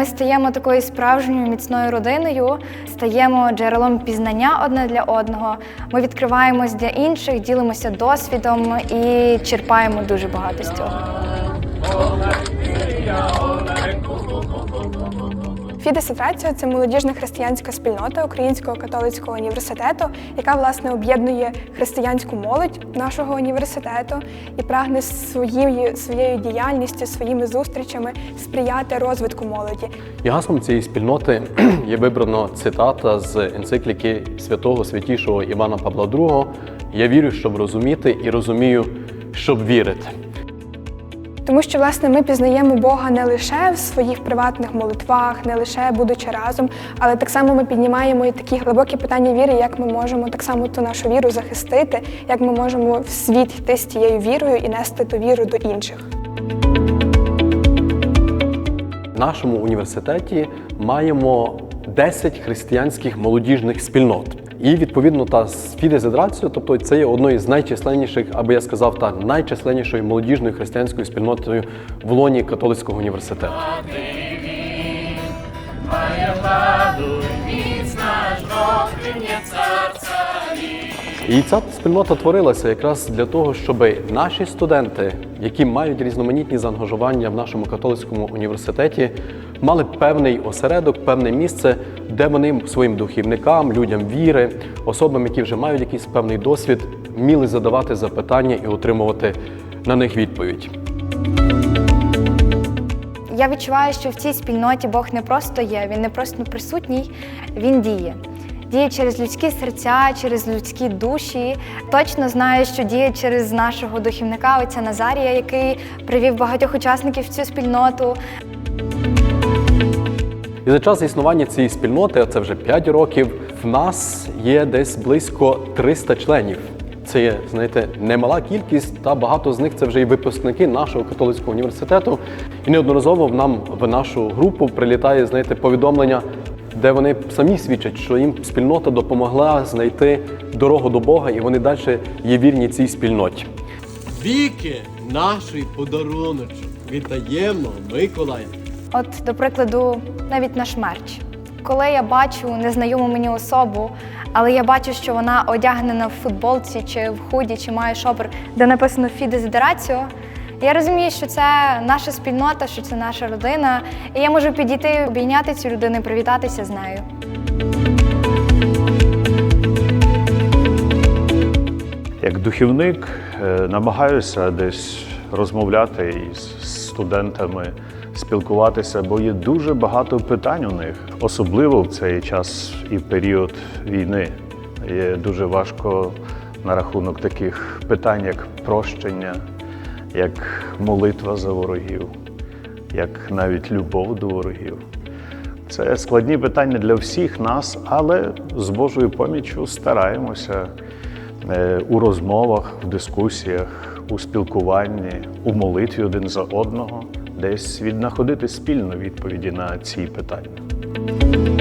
ми стаємо такою справжньою міцною родиною, стаємо джерелом пізнання одне для одного. Ми відкриваємось для інших, ділимося досвідом і черпаємо дуже багато з цього. Фідес Атрація це молодіжна християнська спільнота Українського католицького університету, яка власне об'єднує християнську молодь нашого університету і прагне своєю своєю діяльністю, своїми зустрічами сприяти розвитку молоді. І гаслом цієї спільноти є вибрано цитата з енцикліки святого святішого Івана Павла II Я вірю, щоб розуміти, і розумію, щоб вірити. Тому що власне ми пізнаємо Бога не лише в своїх приватних молитвах, не лише будучи разом, але так само ми піднімаємо і такі глибокі питання віри, як ми можемо так само ту нашу віру захистити, як ми можемо в світ йти з тією вірою і нести ту віру до інших. В нашому університеті маємо 10 християнських молодіжних спільнот. І відповідно та з фідезидрацією, тобто це є одною з найчисленніших, або я сказав, та найчисленнішою молодіжною християнською спільнотою в лоні католицького університету. І ця спільнота творилася якраз для того, щоб наші студенти, які мають різноманітні заангажування в нашому католицькому університеті, мали певний осередок, певне місце, де вони своїм духівникам, людям віри, особам, які вже мають якийсь певний досвід, вміли задавати запитання і отримувати на них відповідь. Я відчуваю, що в цій спільноті Бог не просто є, він не просто присутній, він діє. Діє через людські серця, через людські душі. Точно знаю, що діє через нашого духівника, отця Назарія, який привів багатьох учасників в цю спільноту. І за час існування цієї спільноти, а це вже 5 років, в нас є десь близько 300 членів. Це є, знаєте, немала кількість, та багато з них це вже і випускники нашого католицького університету. І неодноразово в нам в нашу групу прилітає, знаєте, повідомлення, де вони самі свідчать, що їм спільнота допомогла знайти дорогу до Бога, і вони далі є вірні цій спільноті. Віки нашій подаруночок. Вітаємо, Миколая. От, до прикладу, навіть наш мерч. Коли я бачу незнайому мені особу, але я бачу, що вона одягнена в футболці чи в худі, чи має шопер, де написано Фідезидераціо, я розумію, що це наша спільнота, що це наша родина, і я можу підійти, обійняти цю людину, привітатися з нею. Як духівник е, намагаюся десь розмовляти із студентами, спілкуватися, бо є дуже багато питань у них, особливо в цей час і період війни. Є дуже важко на рахунок таких питань, як прощення, як молитва за ворогів, як навіть любов до ворогів. Це складні питання для всіх нас, але з Божою поміччю стараємося е, у розмовах, в дискусіях, у спілкуванні, у молитві один за одного, десь віднаходити спільно відповіді на ці питання.